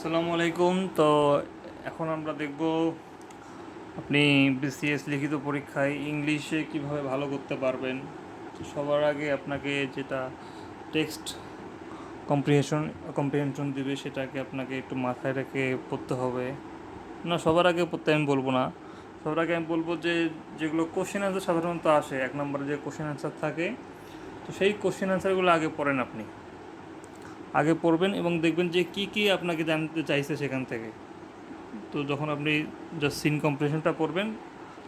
আসসালামু আলাইকুম। তো এখন আমরা দেখব আপনি বিসিএস লিখিত পরীক্ষায় ইংলিশে কীভাবে ভালো করতে পারবেন। সবার আগে আপনাকে যেটা টেক্সট কম্প্রিহেনশন কম্প্রিহেনশন দিবে সেটাকে আপনাকে একটু মাথায় রেখে পড়তে হবে। না, সবার আগে পড়তে আমি বলব না। সবার আগে আমি বলব যে, যেগুলো কোশ্চেন অ্যান্সার সাধারণত আসে, এক নম্বরে যে কোশ্চেন অ্যান্সার থাকে, তো সেই কোশ্চেন অ্যান্সারগুলো আগে পড়েন আপনি। আগে পড়বেন এবং দেখবেন যে কি কি আপনাকে জানতে চাইছে সেখান থেকে। তো যখন আপনি জাস্ট সিন কম্পিটিশনটা পড়বেন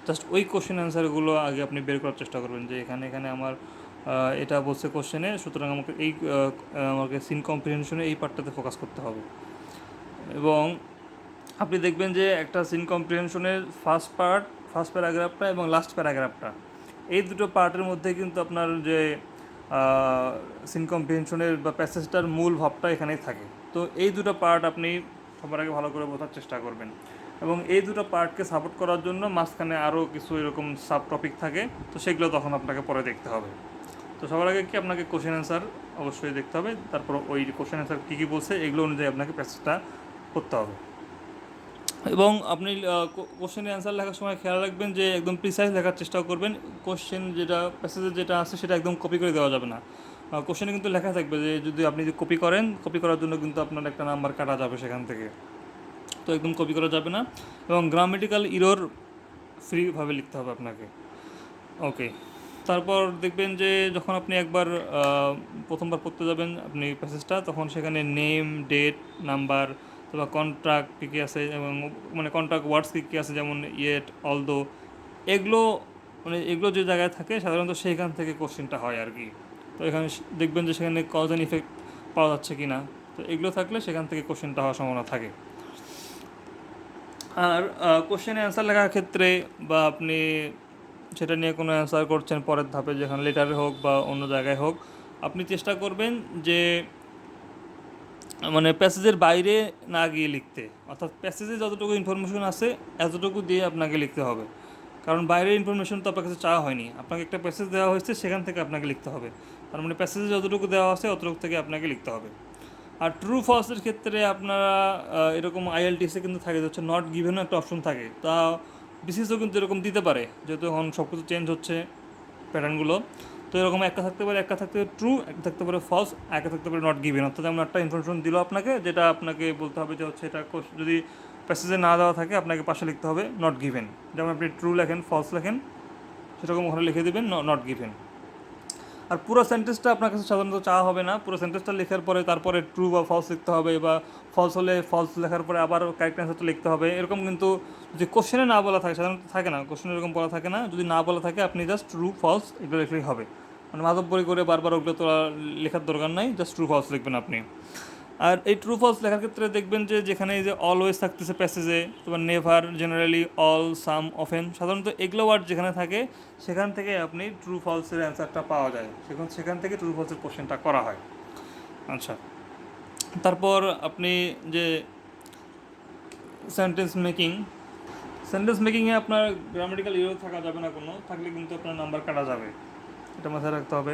জাস্ট ওই কোশ্চেন অ্যান্সারগুলো আগে আপনি বের করার চেষ্টা করবেন যে এখানে এখানে আমার এটা বলছে কোশ্চেনে সুতরাং আমাকে এই আমাকে সিন কম্প্রিহেনশনে এই পার্টটাতে ফোকাস করতে হবে। এবং আপনি দেখবেন যে একটা সিন কম্প্রিহেনশনের ফার্স্ট পার্ট ফার্স্ট প্যারাগ্রাফটা এবং লাস্ট প্যারাগ্রাফটা এই দুটো পার্টের মধ্যে কিন্তু আপনার যে সিন কম্প্রিহেনশনের বা প্যাসেজটার মূল ভাবটা এখানেই থাকে। তো এই দুটো পার্ট আপনি সবার আগে ভালো করে বোঝার চেষ্টা করবেন। এবং এই দুটো পার্টকে সাপোর্ট করার জন্য মাঝখানে আরও কিছু এরকম সাব টপিক থাকে, তো সেগুলো তখন আপনাকে পরে দেখতে হবে। তো সবার আগে কি আপনাকে কোশ্চেন অ্যান্সার অবশ্যই দেখতে হবে, তারপর ওই কোশ্চেন অ্যান্সার কী কী বলছে, এগুলো অনুযায়ী আপনাকে প্যাসেজটা করতে হবে। এবং আপনি কোশ্চেনের অ্যান্সার লেখার সময় খেয়াল রাখবেন যে একদম প্রিসাইজ লেখার চেষ্টা করবেন। কোশ্চেন যেটা প্যাসেজে যেটা আছে সেটা একদম কপি করে দেওয়া যাবে না। কোশ্চেনে কিন্তু লেখা থাকবে যে যদি আপনি যদি কপি করেন কপি করার জন্য কিন্তু আপনার একটা নাম্বার কাটা যাবে সেখান থেকে। তো একদম কপি করা যাবে না এবং গ্রামেটিক্যাল ইরোর ফ্রিভাবে লিখতে হবে আপনাকে। ওকে তারপর দেখবেন যে যখন আপনি একবার প্রথমবার পড়তে যাবেন, আপনি প্যাসেজটা তখন সেখানে নেম ডেট নাম্বার অথবা কন্ট্রাক্ট কী কী আছে এবং মানে কন্ট্রাক্ট ওয়ার্ডস কী কী আছে যেমন ইয়েট অলদো এগুলো মানে এগুলো যে জায়গায় থাকে সাধারণত সেইখান থেকে কোশ্চেনটা হয় আর কি। তো এখানে দেখবেন যে সেখানে কজ অ্যান্ড ইফেক্ট পাওয়া যাচ্ছে কি না তো এগুলো থাকলে সেখান থেকে কোশ্চেনটা হওয়ার সম্ভাবনা থাকে। আর কোশ্চেনে অ্যান্সার লেখার ক্ষেত্রে বা আপনি সেটা নিয়ে কোনো অ্যান্সার করছেন পরের ধাপে, যেখানে লেটারে হোক বা অন্য জায়গায় হোক, আপনি চেষ্টা করবেন যে মানে প্যাসেজের বাইরে না গিয়ে লিখতে। অর্থাৎ প্যাসেজে যতটুকু ইনফরমেশন আছে, এতটুকু দিয়ে আপনাকে লিখতে হবে। কারণ বাইরের ইনফরমেশন তো আপনার কাছে চাওয়া হয়নি। আপনাকে একটা প্যাসেজ দেওয়া হয়েছে, সেখান থেকে আপনাকে লিখতে হবে। তার মানে প্যাসেজে যতটুকু দেওয়া আছে, অতটুকু থেকে আপনাকে লিখতে হবে। আর ট্রু ফলসের ক্ষেত্রে আপনারা এরকম আইএলটিসে কিন্তু থাকে হচ্ছে নট গিভেনও একটা অপশন থাকে। তা বিসিএসও কিন্তু এরকম দিতে পারে। যেহেতু এখন সব কিছু চেঞ্জ হচ্ছে প্যাটার্নগুলো তো এরকম একটা থাকতে পারে, একটা থাকতে পারে ট্রু একটা থাকতে পারে ফলস একটা থাকতে পারে নট গিভেন অর্থাৎ যেমন একটা ইনফরমেশন দিল আপনাকে, যেটা আপনাকে বলতে হবে যে হচ্ছে এটা যদি প্যাসেজে না দেওয়া থাকে, আপনাকে পাশে লিখতে হবে নট গিভেন যেমন আপনি ট্রু লেখেন ফলস লেখেন, সেরকম ওখানে লিখে দেবেন নট গিভেন আর পুরো সেন্টেন্সটা আপনার কাছে সাধারণত চাওয়া হবে না। পুরো সেন্টেন্সটা লেখার পরে তারপরে ট্রু বা ফলস লিখতে হবে, বা ফলস হলে ফলস লেখার পরে আবার কারেক্ট অ্যান্সারটা লিখতে হবে। এরকম কিন্তু যদি কোশ্চেনে না বলা থাকে, সাধারণত থাকে না কোশ্চেনে এরকম বলা থাকে না। যদি না বলা থাকে, আপনি জাস্ট ট্রু ফলস এগুলো লিখলেই হবে। মানে মাধবপুরি করে বারবার ওগুলো তো আর লেখার দরকার নাই জাস্ট ট্রু ফলস লিখবেন আপনি। আর এই ট্রু ফলস লেখার ক্ষেত্রে দেখবেন যে যেখানে যে অলওয়েজ থাকতেছে প্যাসেজে তোমার never generally all some often সাধারণত এগুলো ওয়ার্ড যেখানে থাকে, সেখান থেকে আপনি ট্রু ফলসের অ্যান্সারটা পাওয়া যায়। সেখান সেখান থেকে ট্রু ফলসের কোশ্চেনটা করা হয়। আচ্ছা। তারপর আপনি যে সেন্টেন্স মেকিং সেন্টেন্স মেকিংয়ে আপনার গ্রামাটিক্যাল ইরো থাকা যাবে না কোনো, থাকলে কিন্তু আপনার নাম্বার কাটা যাবে। এটা মাথায় রাখতে হবে।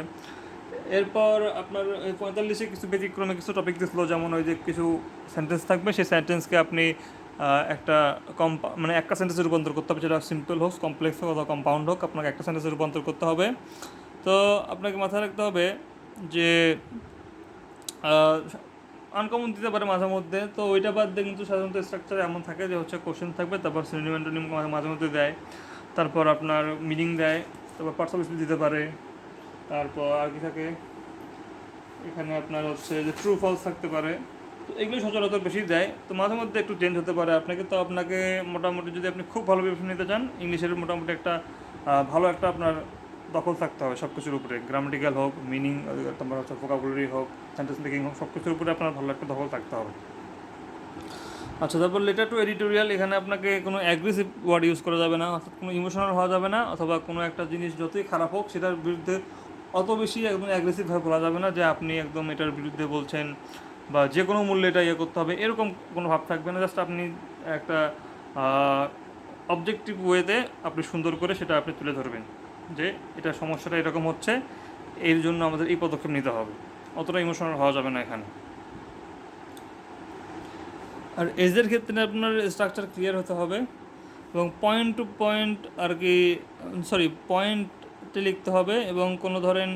এরপর আপনার পঁয়তাল্লিশে কিছু ব্যতিক্রমে কিছু টপিক দিছিল যেমন ওই যে কিছু সেন্টেন্স থাকবে, সেই সেন্টেন্সকে আপনি একটা কম্পা মানে একটা সেন্টেন্সে রূপান্তর করতে হবে, যেটা সিম্পল হোক কমপ্লেক্স হোক অথবা কম্পাউন্ড হোক, আপনাকে একটা সেন্টেন্সে রূপান্তর করতে হবে। তো আপনাকে মাথায় রাখতে হবে যে আনকমন দিতে পারে মাঝে মধ্যে, তো ওইটা বাদ দিয়ে কিন্তু সাধারণত স্ট্রাকচার এমন থাকে যে হচ্ছে কোশ্চেন থাকবে, তারপর সিনিমেন্টোনিম মাঝে মধ্যে দেয়, তারপর আপনার মিনিং দেয়, তারপর পার্টস দিতে পারে তারপর আর কি থাকে? এখানে আপনার হচ্ছে যে ট্রু ফলস থাকতে পারে। তো এগুলো সচরাচর বেশি দেয়। তো মাঝে মধ্যে একটু চেঞ্জ হতে পারে আপনাকে। তো আপনাকে মোটামুটি যদি আপনি খুব ভালো প্রিপারেশন নিতে চান, ইংলিশের মোটামুটি একটা ভালো একটা আপনার দখল থাকতে হবে সব কিছুর উপরে। গ্রামাটিক্যাল হোক মিনিং তোমার হচ্ছে ভোকাবুলারি হোক সেন্টেন্স মেকিং হোক সব কিছুর উপরে আপনার ভালো একটা দখল থাকতে হবে। আচ্ছা তারপর লেটার টু এডিটোরিয়াল এখানে আপনাকে কোনো অ্যাগ্রেসিভ ওয়ার্ড ইউজ করা যাবে না, অর্থাৎ কোনো ইমোশনাল হওয়া যাবে না, অথবা কোনো একটা জিনিস যতই খারাপ হোক, সেটার বিরুদ্ধে অত বেশি একদম অ্যাগ্রেসিভভাবে বলা যাবে না যে আপনি একদম এটার বিরুদ্ধে বলছেন বা যে কোনো মূল্যে এটা ইয়ে করতে হবে, এরকম কোনো ভাব থাকবে না। জাস্ট আপনি একটা অবজেক্টিভ ওয়েতে আপনি সুন্দর করে সেটা আপনি তুলে ধরবেন যে এটা সমস্যাটা এরকম হচ্ছে, এর জন্য আমাদের এই পদক্ষেপ নিতে হবে। অতটা ইমোশনাল হওয়া যাবে না এখানে। আর এজের ক্ষেত্রে আপনার স্ট্রাকচার ক্লিয়ার হতে হবে এবং পয়েন্ট টু পয়েন্ট আর কি সরি পয়েন্টে লিখতে হবে এবং কোনো ধরেন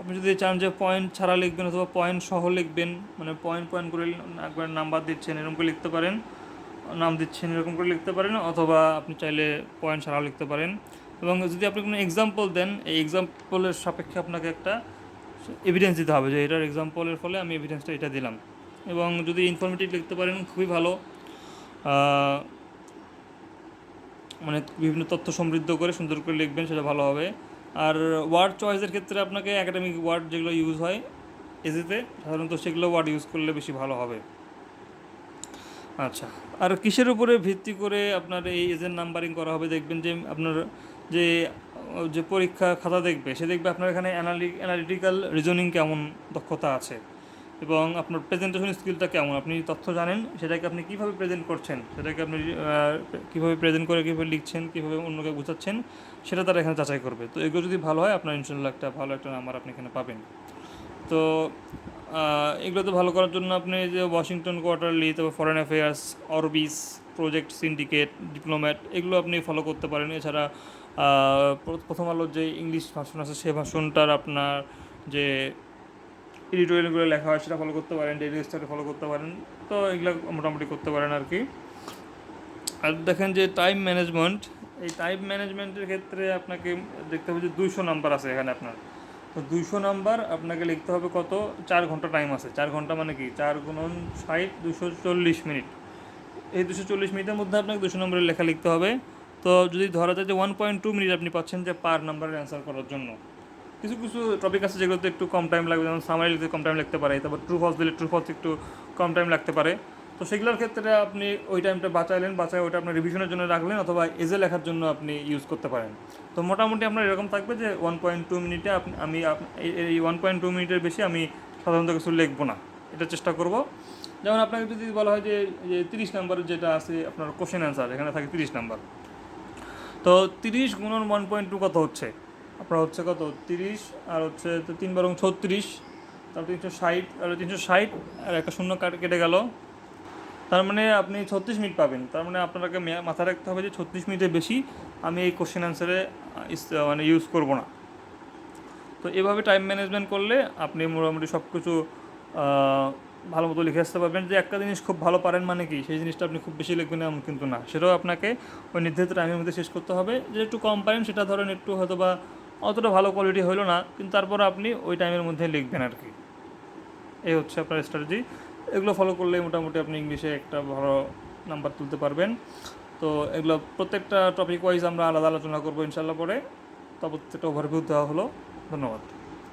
আপনি যদি চান যে পয়েন্ট ছাড়া লিখবেন অথবা পয়েন্ট সহ লিখবেন মানে পয়েন্ট পয়েন্ট করে একবার নাম্বার দিচ্ছেন, এরকম করে লিখতে পারেন, নাম দিচ্ছেন, এরকম করে লিখতে পারেন, অথবা আপনি চাইলে পয়েন্ট ছাড়াও লিখতে পারেন। এবং যদি আপনি কোনো এক্সাম্পল দেন, এই এক্সাম্পলের সাপেক্ষে আপনাকে একটা এভিডেন্স দিতে হবে যে এটার এক্সাম্পলের ফলে আমি এভিডেন্সটা এটা দিলাম। এবং যদি ইনফরমেটিভ লিখতে পারেন, খুবই ভালো। মানে বিভিন্ন তথ্য সমৃদ্ধ করে সুন্দর করে লিখবেন, সেটা ভালো হবে। আর ওয়ার্ড চয়েসের ক্ষেত্রে আপনাকে একাডেমিক ওয়ার্ড যেগুলো ইউজ হয় এজিতে সাধারণত সেগুলো ওয়ার্ড ইউজ করলে বেশি ভালো হবে। আচ্ছা আর কিসের উপরে ভিত্তি করে আপনার এই এজেন্ট নাম্বারিং করা হবে দেখবেন যে আপনার যে যে পরীক্ষা খাতা দেখবে, সে দেখবে আপনার এখানে অ্যানালি অ্যানালিটিক্যাল রিজনিং কেমন দক্ষতা আছে। এবং আপনার প্রেজেন্টেশন স্কিলটা কেমন? আপনি তথ্য জানেন, সেটাকে আপনি কীভাবে প্রেজেন্ট করছেন? সেটাকে আপনি কীভাবে প্রেজেন্ট করে, কীভাবে লিখছেন, কীভাবে অন্যকে বোঝাচ্ছেন, সেটা তারা এখানে যাচাই করবে। তো এগুলো যদি ভালো হয়, আপনার ইনশাল্লাহ একটা ভালো একটা নাম্বার আপনি এখানে পাবেন। তো এগুলো তো ভালো করার জন্য আপনি যে ওয়াশিংটন কোয়ার্টারলি তারপর foreign affairs Orbis Project Syndicate Diplomat এগুলো আপনি ফলো করতে পারেন। এছাড়া প্রথম আলোর যে ইংলিশ ভাষণ আছে, সে ভাষণটার আপনার যে এডিটোরিয়ালগুলো লেখা হয়, সেটা ফলো করতে পারেন ডেইলি স্টারে ফলো করতে পারেন। তো এগুলো মোটামুটি করতে পারেন আর কি। আর দেখেন যে টাইম ম্যানেজমেন্ট এই টাইম ম্যানেজমেন্টের ক্ষেত্রে আপনাকে দেখতে হবে যে দুইশো নাম্বার আছে এখানে আপনার। তো দুইশো নাম্বার আপনাকে লিখতে হবে কত? চার ঘণ্টা টাইম আছে। চার ঘণ্টা মানে কি? চার গুণন ষাট দুশো চল্লিশ মিনিট। এই দুশো চল্লিশ মিনিটের মধ্যে আপনাকে দুশো নম্বরের লেখা লিখতে হবে। তো যদি ধরা যায় যে ওয়ান পয়েন্ট টু মিনিট আপনি পাচ্ছেন যে পার নাম্বারের অ্যান্সার করার জন্য। কিছু কিছু টপিক আছে যেগুলোতে একটু কম টাইম লাগবে, যেমন সামারি লিখতে কম টাইম লাগতে পারে, তারপর ট্রু ফলস দিলে ট্রু ফলস একটু কম টাইম লাগতে পারে। তো সেগুলোর ক্ষেত্রে আপনি ওই টাইমটা বাঁচাইলেন, বাঁচায় ওইটা আপনার রিভিশনের জন্য রাখলেন অথবা এজে লেখার জন্য আপনি ইউজ করতে পারেন। তো মোটামুটি আপনার এরকম থাকবে যে ওয়ান পয়েন্ট টু মিনিটে আমি এই- ওয়ান পয়েন্ট টু মিনিটের বেশি আমি সাধারণত কিছু লিখব না। এটা চেষ্টা করব। যেমন আপনাকে যদি বলা হয় যে তিরিশ নাম্বারের যেটা আছে, আপনার কোশ্চেন অ্যান্সার এখানে থাকে তিরিশ নাম্বার তো তিরিশ গুণন ওয়ান পয়েন্ট টু কত হচ্ছে? আপনার হচ্ছে কত? তিরিশ, আর হচ্ছে তো তিন বারং ছত্রিশ তারপর তিনশো ষাট আর তিনশো ষাট, আর একটা শূন্য কাট কেটে গেল। তার মানে আপনি ছত্রিশ মিনিট পাবেন। তার মানে আপনাকে মাথায় রাখতে হবে যে ছত্রিশ মিনিটের বেশি আমি এই কোশ্চেন অ্যান্সারে মানে ইউজ করব না। তো এভাবে টাইম ম্যানেজমেন্ট করলে আপনি মোটামুটি সব কিছু ভালো মতো লিখে আসতে পারবেন যে একটা জিনিস খুব ভালো পারেন মানে কি? সেই জিনিসটা আপনি খুব বেশি লিখবেন এমন কিন্তু না। সেটাও আপনাকে ওই নির্ধারিত টাইমের মধ্যে শেষ করতে হবে। যে একটু কম পারেন, সেটা ধরেন একটু হয়তো বা অতটা ভালো কোয়ালিটি হলো না, কিন্তু তারপর আপনি ওই টাইমের মধ্যে লিখবেন আর কি। এই হচ্ছে আপনার স্ট্র্যাটেজি এগুলো ফলো করলে মোটামুটি আপনি ইংলিশে একটা ভালো নাম্বার তুলতে পারবেন। তো এগুলো প্রত্যেকটা টপিক ওয়াইজ আমরা আলাদা আলোচনা করব ইনশাল্লাহ পরে। তারপর প্রত্যেকটা ওভারভিউ দেওয়া হলো। ধন্যবাদ।